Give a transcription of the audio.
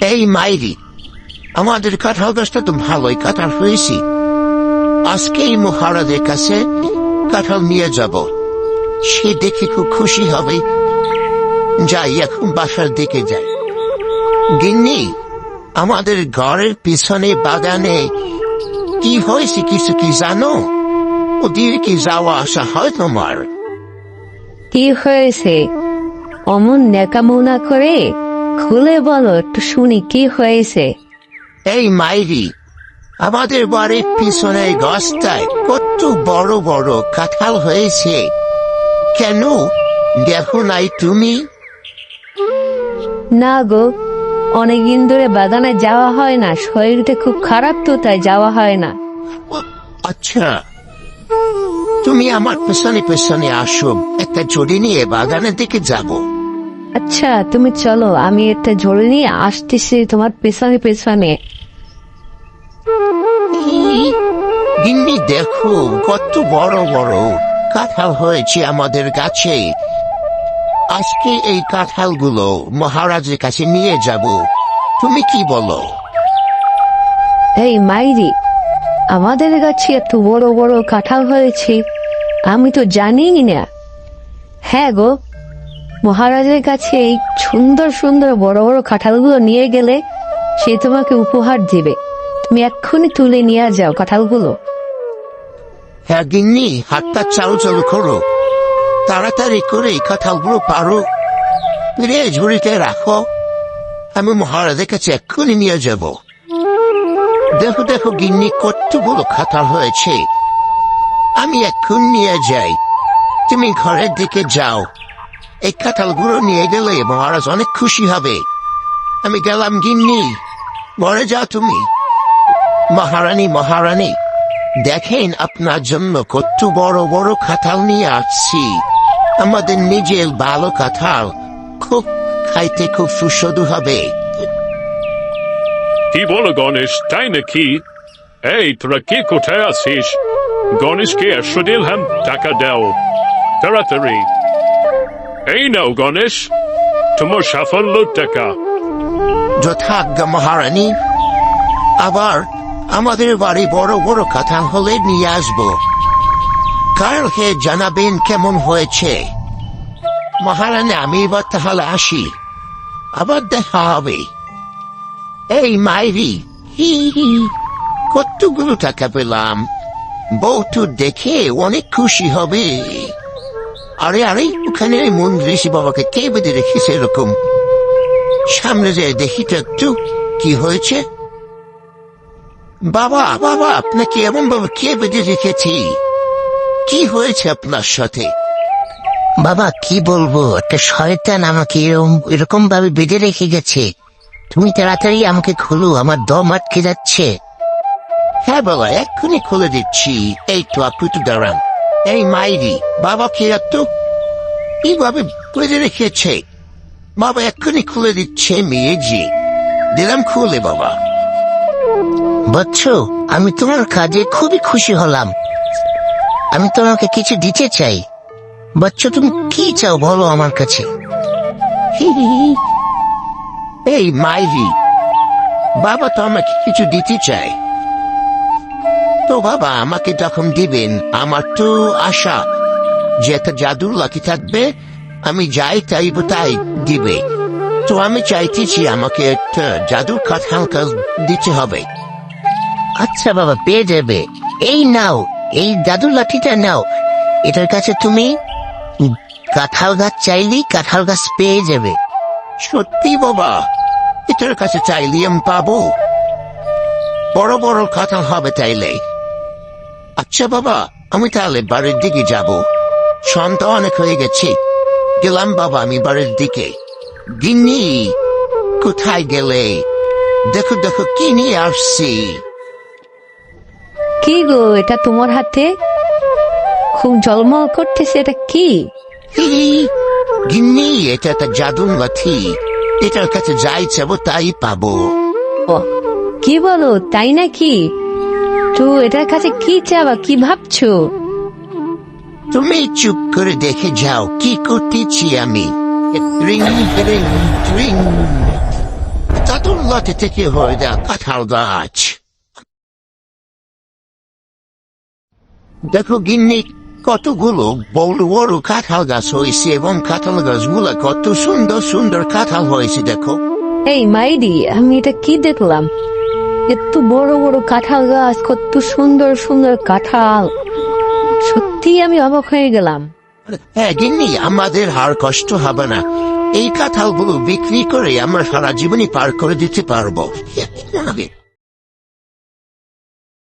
এই মাইরি, আমাদের কাঁঠাল গাছটা তো ভালোই কাঁঠাল হয়েছি। আজকেই মহারাজের কাছে কাঁঠাল নিয়ে যাব। সে দেখে খুব খুশি হবে। যাই, এখন বাসার দিকে যাই। গিন্নি, আমাদের ঘরের পিছনে বাগানে কি হয়েছে কিছু কি জানো? ওদিকে কি যাওয়া আসা হয় তোমার? কি হয়েছে? অমন নেকামোনা করে খুলে বলো একটু শুনি কি হয়েছে? এই মাইরি আমাদের বাড়ির পিছনে গাছটায় কত বড় বড় কাঁঠাল হয়েছে। কেন? দেখো নাই তুমি? না গো অনেকদিন ধরে বাগানে যাওয়া হয় না শরীরটা খুব খারাপ তো তাই যাওয়া হয় না। আচ্ছা। তুমি আমার পেছনে পেছনে আসো একটা জড়ি নিয়ে বাগানের দিকে যাব। আচ্ছা তুমি চলো আমি একটা ঝোল নিয়ে আসতেছি তোমার পেছনে পেছনে। গিন্নি দেখো কত বড় বড় কাঁঠাল হয়েছে আমাদের গাছে আজকে এই কাঁঠালগুলো মহারাজের কাছে নিয়ে যাব। তুমি কি বলো? এই মাইরি আমাদের কাছে এত বড় বড় কাঁঠাল হয়েছে আমি তো জানি না। হ্যাঁ গো মহারাজের কাছে এই সুন্দর সুন্দর বড় বড় কাঁঠালগুলো নিয়ে গেলে সে তোমাকে উপহার দেবে। তুমি এক্ষুনি তুলে নিয়ে যাও কাঁঠালগুলো। হ্যাঁ গিন্নি, হাতটা চালু চালু করো। তাড়াতাড়ি করে কাঁঠালগুলো পারো। ফিরে ঝুড়িতে রাখো। আমি মহারাজের কাছে এক্ষুনি নিয়ে যাব। দেখো দেখো গিন্নি কতগুলো কাঁঠাল হয়েছে। আমি এক্ষুনি নিয়ে যাই। তুমি ঘরের দিকে যাও। এই কাঁঠালগুলো নিয়ে গেলে মহারাজ অনেক খুশি হবে। আমি গেলাম গিন্নি মরে যাও তুমি। মহারানী মহারানী, দেখেন আপনার জন্য কত বড় বড় কাঁঠাল নিয়ে আসছি। আমাদের নিজের ভালো কাঁঠাল খুব খাইতে খুব সুস্বাদু হবে। কি বলো গণেশ, তাই নাকি? এই, তোরা কে কোথায় আছিস? গণেশকে একশো দিলহাম টাকা দাও। তাড়াতাড়ি। এই নাও গণেশ তোমার সাফল্য টাকা যথাজ্ঞা মহারানী আবার আমাদের বাড়ি বড় বড় কাঁঠাল হলে নিয়ে আসব কালকে জানাবেন কেমন হয়েছে মহারানী আমি এবার তাহলে আসি আবার দেখা হবে এই মাইরি হি কতগুলো টাকা পেলাম বউটু দেখে অনেক খুশি হবে আরে আরে ওখানে ওই মন্দির ঋষি বাবাকে কে বেঁধে রেখেছে এরকম সামনে যে দেখি তো একটু কি হয়েছে? বাবা বাবা আপনাকে এমন ভাবে কে বেঁধে রেখেছি? কি হয়েছে আপনার সাথে? বাবা কি বলব একটা শয়তান আমাকে এরকম এরকম ভাবে বেঁধে রেখে গেছে। তুমি তাড়াতাড়ি আমাকে খুলো আমার দম আটকে যাচ্ছে। হ্যাঁ বাবা এক্ষুনি খুলে দিচ্ছি। এই তো আপনি তো দাঁড়ান। এই মাইরি বাবা কি এত কীভাবে বেঁধে রেখেছে? বাবা এক্ষুনি খুলে দিচ্ছে মেয়েজি। দিলাম খুলে, বাবা। বচ্চ আমি তোমার কাজে খুবই খুশি হলাম। আমি তোমাকে কিছু দিতে চাই। বাচ্চা তুমি কি চাও বলো আমার কাছে? এই মাইরি, বাবা তো আমাকে কিছু দিতে চাই তো বাবা আমাকে যখন দিবেন, আমার তো আশা। যে একটা জাদুর লাকি থাকবে, আমি যাই চাইব তাই দিবে। তো আমি চাইতেছি আমাকে একটা জাদুর কাঁঠাল কাজ দিতে হবে। আচ্ছা বাবা, পেয়ে যাবে। এই নাও, এই জাদুর লাঠিটা নাও। এটার কাছে তুমি কাঁঠাল গাছ চাইলেই কাঁঠাল গাছ পেয়ে যাবে। সত্যি বাবা, এটার কাছে চাইলে আমি পাবো। বড় বড় কাঁঠাল হবে চাইলে আচ্ছা বাবা আমি তাহলে বাড়ির দিকে যাব। সন্ধ্যা অনেক হয়ে গেছে। গেলাম বাবা আমি বাড়ির দিকে। গিন্নি কোথায় গেলে? দেখো দেখো কি নিয়ে আসছি? কি গো এটা তোমার হাতে? খুব জলমল করতেছে এটা কি? গিন্নি এটা একটা জাদুর লাঠি। এটার কাছে যাই চাবো তাই পাবো। কি বলো তাই নাকি? তো এটার কাছে কি চাবা কি ভাবছ? তুমি চুপ করে দেখে যাও কি করতেছি আমি? রিং রিং রিং জাদুর লতে থেকে হয়ে যা কাঁঠাল গাছ। দেখো গিন্নি কতগুলো বড় বড় কাঁঠাল গাছ হয়েছে এবং কাঁঠাল গাছ গাছগুলো কত সুন্দর সুন্দর কাঁঠাল হয়েছে দেখো। এই মাইডি আমি এটা কি দেখলাম? এত বড় বড় কাঁঠাল গাছ, কত সুন্দর সুন্দর কাঁঠাল। সত্যি আমি অবাক হয়ে গেলাম। হ্যাঁ আমাদের হার কষ্ট হবে না। এই কাঁঠালগুলো বিক্রি করে আমরা সারা জীবনই পার করে দিতে পারব।